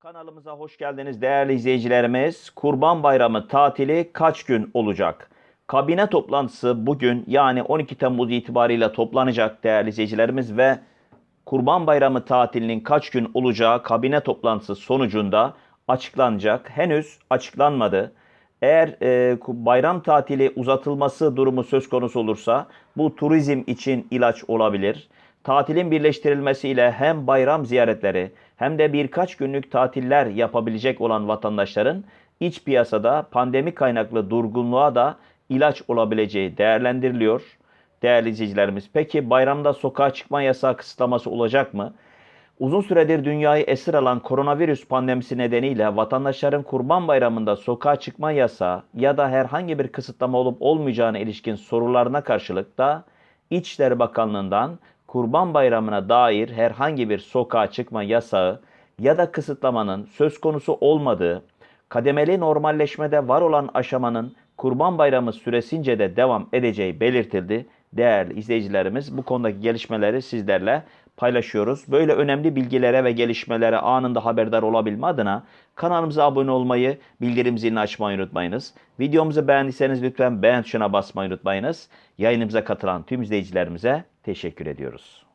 Kanalımıza hoş geldiniz değerli izleyicilerimiz. Kurban Bayramı tatili kaç gün olacak? Kabine toplantısı bugün yani 12 Temmuz itibariyle toplanacak değerli izleyicilerimiz ve Kurban Bayramı tatilinin kaç gün olacağı kabine toplantısı sonucunda açıklanacak. Henüz açıklanmadı. Eğer e, bayram tatili uzatılması durumu söz konusu olursa bu turizm için ilaç olabilir. Tatilin birleştirilmesiyle hem bayram ziyaretleri hem de birkaç günlük tatiller yapabilecek olan vatandaşların iç piyasada pandemi kaynaklı durgunluğa da ilaç olabileceği değerlendiriliyor. Değerli izleyicilerimiz, peki bayramda sokağa çıkma yasağı kısıtlaması olacak mı? Uzun süredir dünyayı esir alan koronavirüs pandemisi nedeniyle vatandaşların Kurban Bayramı'nda sokağa çıkma yasağı ya da herhangi bir kısıtlama olup olmayacağına ilişkin sorularına karşılık da İçişleri Bakanlığı'ndan Kurban Bayramı'na dair herhangi bir sokağa çıkma yasağı ya da kısıtlamanın söz konusu olmadığı, kademeli normalleşmede var olan aşamanın Kurban Bayramı süresince de devam edeceği belirtildi. Değerli izleyicilerimiz bu konudaki gelişmeleri sizlerle paylaşıyoruz. Böyle önemli bilgilere ve gelişmelere anında haberdar olabilme adına kanalımıza abone olmayı, bildirim zilini açmayı unutmayınız. Videomuzu beğendiyseniz lütfen beğen tuşuna basmayı unutmayınız. Yayınımıza katılan tüm izleyicilerimize teşekkür ediyoruz.